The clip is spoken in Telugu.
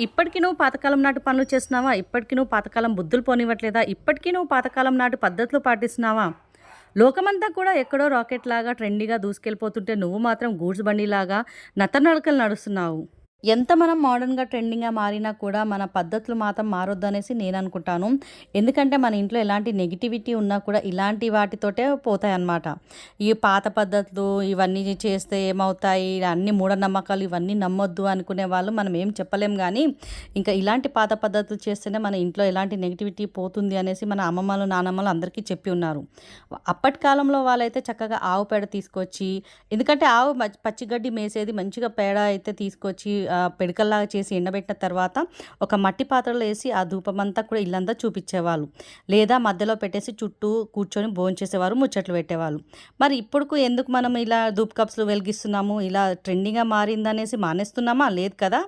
ఇప్పటికీ నువ్వు పాతకాలం నాటి పనులు చేస్తున్నావా? ఇప్పటికీ నువ్వు పాతకాలం బుద్ధులు పోనివ్వట్లేదా? ఇప్పటికీ నువ్వు పాతకాలం నాటి పద్ధతులు పాటిస్తున్నావా? లోకమంతా కూడా ఎక్కడో రాకెట్ లాగా ట్రెండీగా దూసుకెళ్ళిపోతుంటే నువ్వు మాత్రం గూడ్స్ బండిలాగా నతనడకలు నడుస్తున్నావు. ఎంత మనం మోడర్న్గా ట్రెండింగ్గా మారినా కూడా మన పద్ధతులు మాత్రం మారొద్దు అనేసి నేను అనుకుంటాను. ఎందుకంటే మన ఇంట్లో ఎలాంటి నెగిటివిటీ ఉన్నా కూడా ఇలాంటి వాటితోటే పోతాయి అన్నమాట ఈ పాత పద్ధతులు ఇవన్నీ చేస్తే ఏమవుతాయి? అన్ని మూఢనమ్మకాలు ఇవన్నీ నమ్మొద్దు అనుకునే వాళ్ళు మనం ఏం చెప్పలేం కానీ ఇంకా ఇలాంటి పాత పద్ధతులు చేస్తేనే మన ఇంట్లో ఎలాంటి నెగిటివిటీ పోతుంది అనేసి మన అమ్మమ్మలు నానమ్మలు అందరికీ చెప్పి ఉన్నారు. అప్పటి కాలంలో వాళ్ళైతే చక్కగా ఆవు పేడ తీసుకొచ్చి ఎందుకంటే ఆవు పచ్చిగడ్డి మేసేది మంచిగా పేడ అయితే తీసుకొచ్చి పిడకల్లాగా చేసి ఎండబెట్టిన తర్వాత ఒక మట్టి పాత్రలో వేసి ఆ ధూపమంతా కూడా ఇల్లంతా చూపించేవాళ్ళు. లేదా మధ్యలో పెట్టేసి చుట్టూ కూర్చొని భోంచేసేవారు ముచ్చట్లు పెట్టేవాళ్ళు. మరి ఇప్పుడుకు ఎందుకు మనం ఇలా ధూప్ కప్స్లు వెలిగిస్తున్నాము? ఇలా ట్రెండింగ్గా మారిందనేసి మానేస్తున్నామా? లేదు కదా?